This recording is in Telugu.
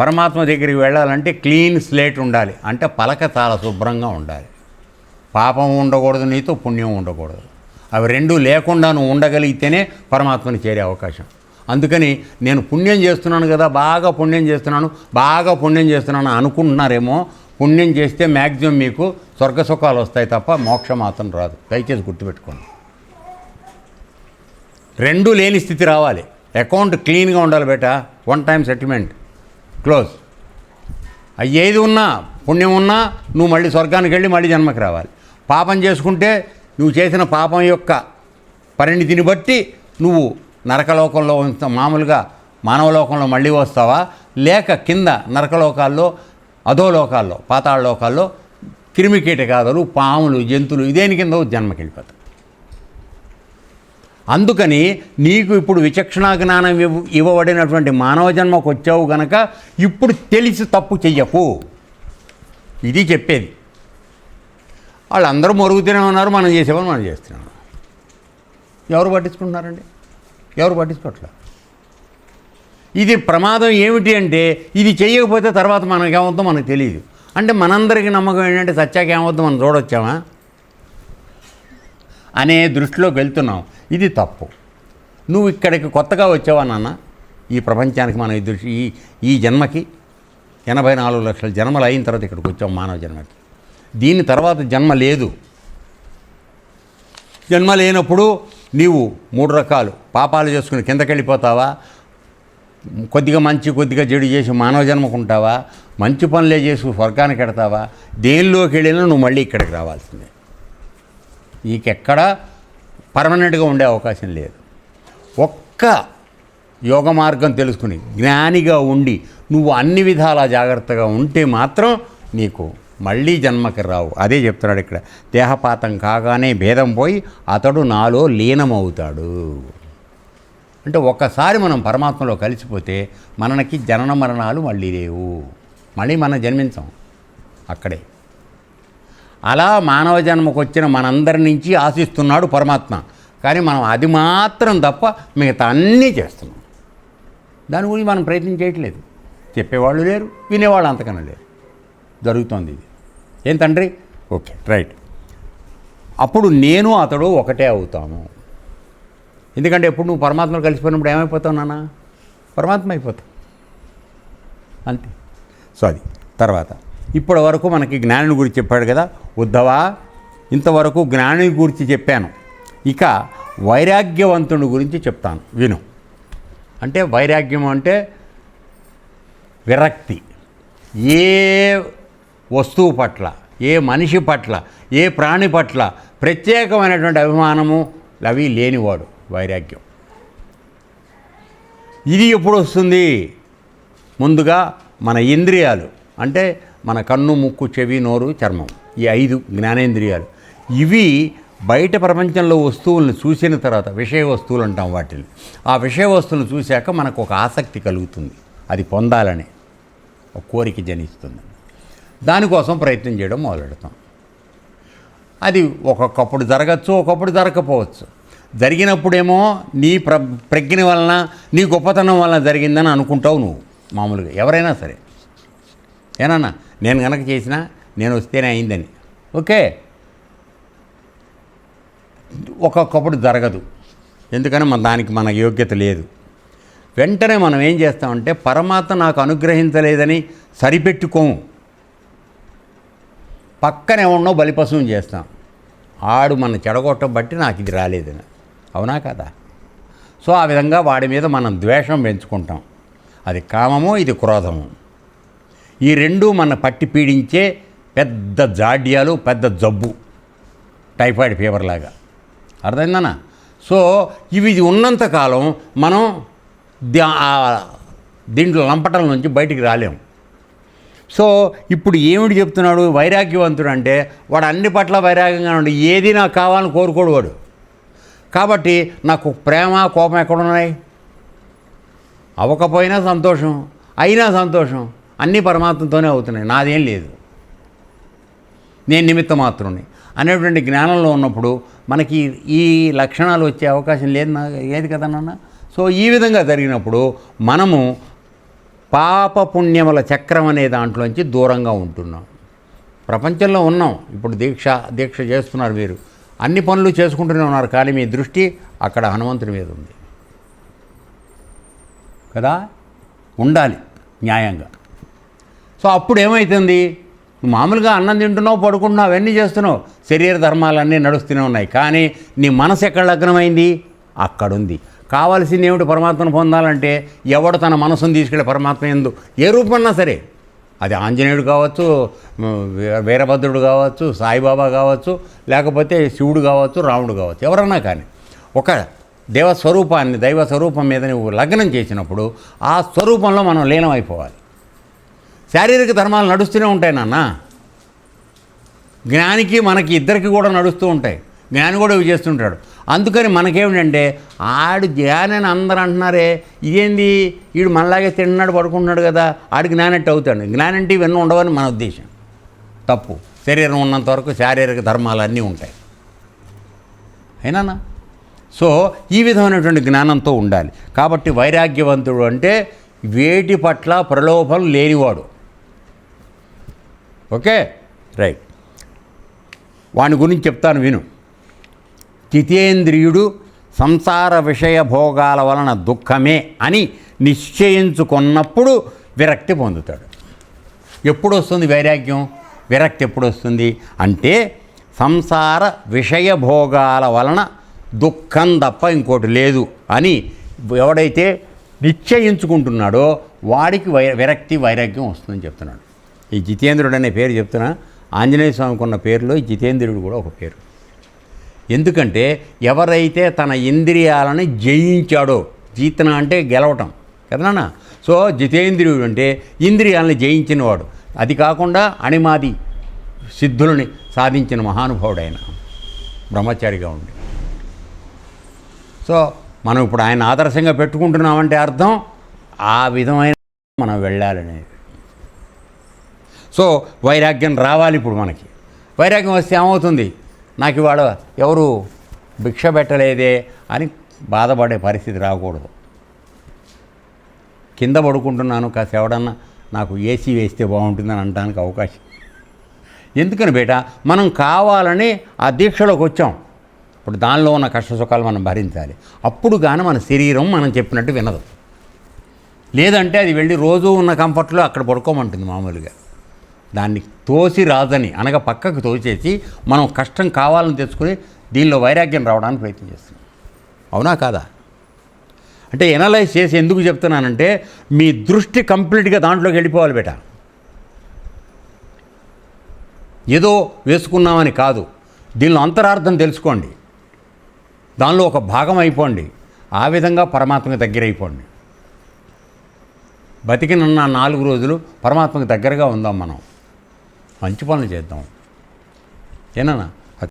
పరమాత్మ దగ్గరికి వెళ్ళాలంటే క్లీన్ స్లేట్ ఉండాలి. అంటే పలక చాలా శుభ్రంగా ఉండాలి. పాపం ఉండకూడదు నీతో పుణ్యం ఉండకూడదు. అవి రెండు లేకుండా నువ్వు ఉండగలిగితేనే పరమాత్మని చేరే అవకాశం. అందుకని నేను పుణ్యం చేస్తున్నాను కదా బాగా పుణ్యం చేస్తున్నాను బాగా పుణ్యం చేస్తున్నాను అనుకుంటున్నారేమో పుణ్యం చేస్తే మ్యాక్సిమం మీకు స్వర్గ సుఖాలు వస్తాయి తప్ప మోక్ష మాత్రం రాదు. దయచేసి గుర్తుపెట్టుకోండి. రెండు లేని స్థితి రావాలి. అకౌంట్ క్లీన్గా ఉండాలి బేట. One time settlement. క్లోజ్. అవి ఏది ఉన్నా పుణ్యం ఉన్నా నువ్వు మళ్ళీ స్వర్గానికి వెళ్ళి మళ్ళీ జన్మకి రావాలి. పాపం చేసుకుంటే నువ్వు చేసిన పాపం యొక్క పరిణితిని బట్టి నువ్వు నరకలోకంలో మామూలుగా మానవలోకంలో మళ్ళీ వస్తావా? లేక కింద నరకలోకాల్లో అధోలోకాల్లో పాతాళ లోకాల్లో క్రిమికీటకాదులు పాములు జంతువులు ఇదేని కింద జన్మకి వెళ్ళిపోతావు. అందుకని నీకు ఇప్పుడు విచక్షణ జ్ఞానం ఇవ్వబడినటువంటి మానవ జన్మకు వచ్చావు గనక ఇప్పుడు తెలిసి తప్పు చెయ్యకు. ఇది చెప్పేది. వాళ్ళందరూ మరుగుతూనే ఉన్నారు మనం చేసేవారు మనం చేస్తున్నాం. ఎవరు పట్టించుకుంటున్నారండి? ఎవరు పట్టించుకోవట్లేదు ఇది ప్రమాదం ఏమిటి అంటే ఇది చేయకపోతే తర్వాత మనకేమవుతుందో మనకు తెలియదు అంటే మనందరికీ నమ్మకం ఏంటంటే సత్యాకేమవుతుందో మనం చూడొచ్చామా? అనే దృష్టిలోకి వెళ్తున్నాం ఇది తప్పు. నువ్వు ఇక్కడికి కొత్తగా వచ్చావా నాన్న? ఈ ప్రపంచానికి మన ఈ దృష్టి ఈ ఈ జన్మకి ఎనభై నాలుగు లక్షల జన్మలు అయిన తర్వాత ఇక్కడికి వచ్చాం మానవ జన్మకి. దీని తర్వాత జన్మ లేదు. జన్మ లేనప్పుడు నీవు మూడు రకాలు. పాపాలు చేసుకుని కిందకి వెళ్ళిపోతావా కొద్దిగా మంచి కొద్దిగా చెడు చేసి మానవ జన్మకుంటావా? మంచి పనులే చేసి స్వర్గానికి ఎడతావా? దేనిలోకి వెళ్ళినా నువ్వు మళ్ళీ ఇక్కడికి రావాల్సిందే. ఈకెక్కడా పర్మనెంట్గా ఉండే అవకాశం లేదు. ఒక్క యోగ మార్గం తెలుసుకుని జ్ఞానిగా ఉండి నువ్వు అన్ని విధాలా జాగ్రత్తగా ఉంటే మాత్రం నీకు మళ్ళీ జన్మకి రావు. అదే చెప్తున్నాడు ఇక్కడ. దేహపాతం కాగానే భేదం పోయి అతడు నాలో లీనమవుతాడు. అంటే ఒక్కసారి మనం పరమాత్మలో కలిసిపోతే మనకి జనన మరణాలు మళ్ళీ లేవు. మళ్ళీ మనం జన్మించాం. అక్కడే. అలా మానవ జన్మకు వచ్చిన మనందరి నుంచి ఆశిస్తున్నాడు పరమాత్మ. కానీ మనం అది మాత్రం తప్ప మిగతా అన్నీ చేస్తున్నాం. దాని గురించి మనం ప్రయత్నం చేయట్లేదు. చెప్పేవాళ్ళు లేరు వినేవాళ్ళు అంతకన్నా లేరు. జరుగుతోంది ఇది. ఏం తండ్రి? Okay right. అప్పుడు నేను అతడు ఒకటే అవుతాము. ఎందుకంటే ఎప్పుడు నువ్వు పరమాత్మను కలిసిపోయినప్పుడు ఏమైపోతావు నాన్న? పరమాత్మ అయిపోతావు. అంతే. సో అది. తర్వాత. ఇప్పటి వరకు మనకి జ్ఞానుని గురించి చెప్పాడు కదా ఉద్ధవా ఇంతవరకు జ్ఞానుని గురించి చెప్పాను. ఇక వైరాగ్యవంతుని గురించి చెప్తాను విను. అంటే వైరాగ్యం అంటే విరక్తి. ఏ వస్తువు పట్ల ఏ మనిషి పట్ల ఏ ప్రాణి పట్ల ప్రత్యేకమైనటువంటి అభిమానము అవి లేనివాడు వైరాగ్యం. ఇది ఎప్పుడు వస్తుంది? ముందుగా మన ఇంద్రియాలు. అంటే మన కన్ను ముక్కు చెవి నోరు చర్మం ఈ ఐదు జ్ఞానేంద్రియాలు. ఇవి బయట ప్రపంచంలో వస్తువులను చూసిన తర్వాత విషయ వస్తువులు అంటాం వాటిని. ఆ విషయ వస్తువులను చూశాక మనకు ఒక ఆసక్తి కలుగుతుంది. అది పొందాలని ఒక కోరిక జనిస్తుంది. దానికోసం ప్రయత్నం చేయడం మొదలెడతాం. అది ఒక్కొక్కప్పుడు జరగచ్చు ఒకప్పుడు జరగకపోవచ్చు. జరిగినప్పుడేమో నీ ప్ర ప్రజ్ఞ వలన నీ గొప్పతనం వలన జరిగిందని అనుకుంటావు నువ్వు మామూలుగా ఎవరైనా సరే. ఏనన్నా? నేను కనుక చేసినా నేను వస్తేనే అయిందని. ఓకే? ఒక్కొక్కప్పుడు జరగదు. ఎందుకని మన దానికి మన యోగ్యత లేదు. వెంటనే మనం ఏం చేస్తామంటే పరమాత్మ నాకు అనుగ్రహించలేదని సరిపెట్టుకోము. పక్కన ఎవన్నో బలిపశువుని చేస్తాం. ఆడు మన చెడగొట్టం బట్టి నాకు ఇది రాలేదని. అవునా కదా? సో ఆ విధంగా వాడి మీద మనం ద్వేషం పెంచుకుంటాం. అది కామము ఇది క్రోధము. ఈ రెండు మన పట్టి పీడించే పెద్ద జాడ్యాలు పెద్ద జబ్బు టైఫాయిడ్ ఫీవర్ లాగా. అర్థమైందనా సో ఇవి ఉన్నంతకాలం మనం దీంట్లో లంపటల నుంచి బయటికి రాలేము సో ఇప్పుడు ఏమిటి చెప్తున్నాడు? వైరాగ్యవంతుడు అంటే వాడు అన్ని పట్ల వైరాగ్యంగా ఉండి ఏది నాకు కావాలని కోరుకోడు వాడు. కాబట్టి నాకు ప్రేమ కోపం ఎక్కడున్నాయి? అవ్వకపోయినా సంతోషం అయినా సంతోషం. అన్నీ పరమాత్మతోనే అవుతున్నాయి. నాదేం లేదు. నేను నిమిత్త మాత్రుని అనేటువంటి జ్ఞానంలో ఉన్నప్పుడు మనకి ఈ లక్షణాలు వచ్చే అవకాశం లేదు నా ఏది కదా నాన్న? సో ఈ విధంగా జరిగినప్పుడు మనము పాప పుణ్యముల చక్రం అనే దాంట్లోంచి దూరంగా ఉంటున్నాం. ప్రపంచంలో ఉన్నాం. ఇప్పుడు దీక్ష దీక్ష చేస్తున్నారు మీరు అన్ని పనులు చేసుకుంటూనే ఉన్నారు. కానీ మీ దృష్టి అక్కడ హనుమంతుడి మీద ఉంది. కదా? ఉండాలి. న్యాయంగా. సో అప్పుడు ఏమవుతుంది మామూలుగా అన్నం తింటున్నావు పడుకుంటున్నావు అవన్నీ చేస్తున్నావు. శరీర ధర్మాలన్నీ నడుస్తూనే ఉన్నాయి. కానీ నీ మనసు ఎక్కడ లగ్నమైంది? అక్కడుంది. కావాల్సింది ఏమిటి పరమాత్మను పొందాలంటే ఎవడు తన మనసును తీసుకెళ్ళి పరమాత్మ ఎందు ఏ రూపమన్నా సరే. అది ఆంజనేయుడు కావచ్చు వీరభద్రుడు కావచ్చు సాయిబాబా కావచ్చు లేకపోతే శివుడు కావచ్చు రాముడు కావచ్చు ఎవరన్నా కానీ. ఒక దేవ స్వరూపాన్ని దైవ స్వరూపం మీద నువ్వు లగ్నం చేసినప్పుడు ఆ స్వరూపంలో మనం లీనమైపోవాలి. శారీరక ధర్మాలు నడుస్తూనే ఉంటాయి నాన్న. జ్ఞానికి మనకి ఇద్దరికి కూడా నడుస్తూ ఉంటాయి. జ్ఞాని కూడా ఇవి చేస్తుంటాడు. అందుకని మనకేమిటంటే ఆడు జ్ఞాని అని అందరూ అంటున్నారే ఇదేంది? వీడు మనలాగే తిన్నాడు పడుకుంటున్నాడు కదా ఆడు జ్ఞానట్టు అవుతాడు. జ్ఞానంటే ఇవన్నీ ఉండవని మన ఉద్దేశం. తప్పు. శరీరం ఉన్నంత వరకు శారీరక ధర్మాలు అన్నీ ఉంటాయి. అయినా సో ఈ విధమైనటువంటి జ్ఞానంతో ఉండాలి. కాబట్టి వైరాగ్యవంతుడు అంటే వేటి పట్ల ప్రలోభం లేనివాడు. ఓకే? రైట్. వాని గురించి చెప్తాను విను. జితేంద్రియుడు సంసార విషయ భోగాల వలన దుఃఖమే అని నిశ్చయించుకున్నప్పుడు విరక్తి పొందుతాడు. ఎప్పుడు వస్తుంది వైరాగ్యం? విరక్తి ఎప్పుడు వస్తుంది అంటే సంసార విషయ భోగాల వలన దుఃఖం తప్ప ఇంకోటి లేదు అని ఎవడైతే నిశ్చయించుకుంటున్నాడో వాడికి వై విరక్తి వైరాగ్యం వస్తుందని చెప్తున్నాడు. ఈ జితేంద్రుడు అనే పేరు చెప్తున్నా. ఆంజనేయ స్వామికి ఉన్న పేరులో ఈ జితేంద్రుడు కూడా ఒక పేరు. ఎందుకంటే ఎవరైతే తన ఇంద్రియాలను జయించాడో జీతన అంటే గెలవటం కదనా సో జితేంద్రియుడు అంటే ఇంద్రియాలను జయించినవాడు అది కాకుండా అణిమాది సిద్ధులని సాధించిన మహానుభావుడు ఆయన బ్రహ్మచారిగా ఉండి. సో మనం ఇప్పుడు ఆయన ఆదర్శంగా పెట్టుకుంటున్నామంటే అర్థం ఆ విధమైన మనం వెళ్ళాలనేది. సో వైరాగ్యం రావాలి ఇప్పుడు మనకి. వైరాగ్యం వస్తే ఏమవుతుంది? నాకు ఇవాళ ఎవరు భిక్ష పెట్టలేదే అని బాధపడే పరిస్థితి రాకూడదు. కింద పడుకుంటున్నాను కాస్త ఎవడన్నా నాకు ఏసీ వేస్తే బాగుంటుందని అనడానికి అవకాశం. ఎందుకని బేట? మనం కావాలని ఆ దీక్షలోకి వచ్చాం. ఇప్పుడు దానిలో ఉన్న కష్ట సుఖాలు మనం భరించాలి. అప్పుడు కానీ మన శరీరం మనం చెప్పినట్టు వినదు. లేదంటే అది వెళ్ళి రోజు ఉన్న కంఫర్ట్లో అక్కడ పడుకోమంటుంది మామూలుగా. దాన్ని తోసి రాదని అనగా పక్కకు తోసేసి మనం కష్టం కావాలని తెచ్చుకొని దీనిలో వైరాగ్యం రావడానికి ప్రయత్నం చేస్తున్నాం. అవునా కాదా? అంటే ఎనలైజ్ చేసి ఎందుకు చెప్తున్నానంటే మీ దృష్టి కంప్లీట్గా దాంట్లోకి వెళ్ళిపోవాలి బేట. ఏదో వేసుకున్నామని కాదు దీనిలో అంతరార్థం తెలుసుకోండి. దానిలో ఒక భాగం అయిపోండి ఆ విధంగా పరమాత్మకి దగ్గర అయిపోండి. బతికినున్న నాలుగు రోజులు పరమాత్మకి దగ్గరగా ఉందాం మనం. మంచి పనులు చేద్దాం. ఏనా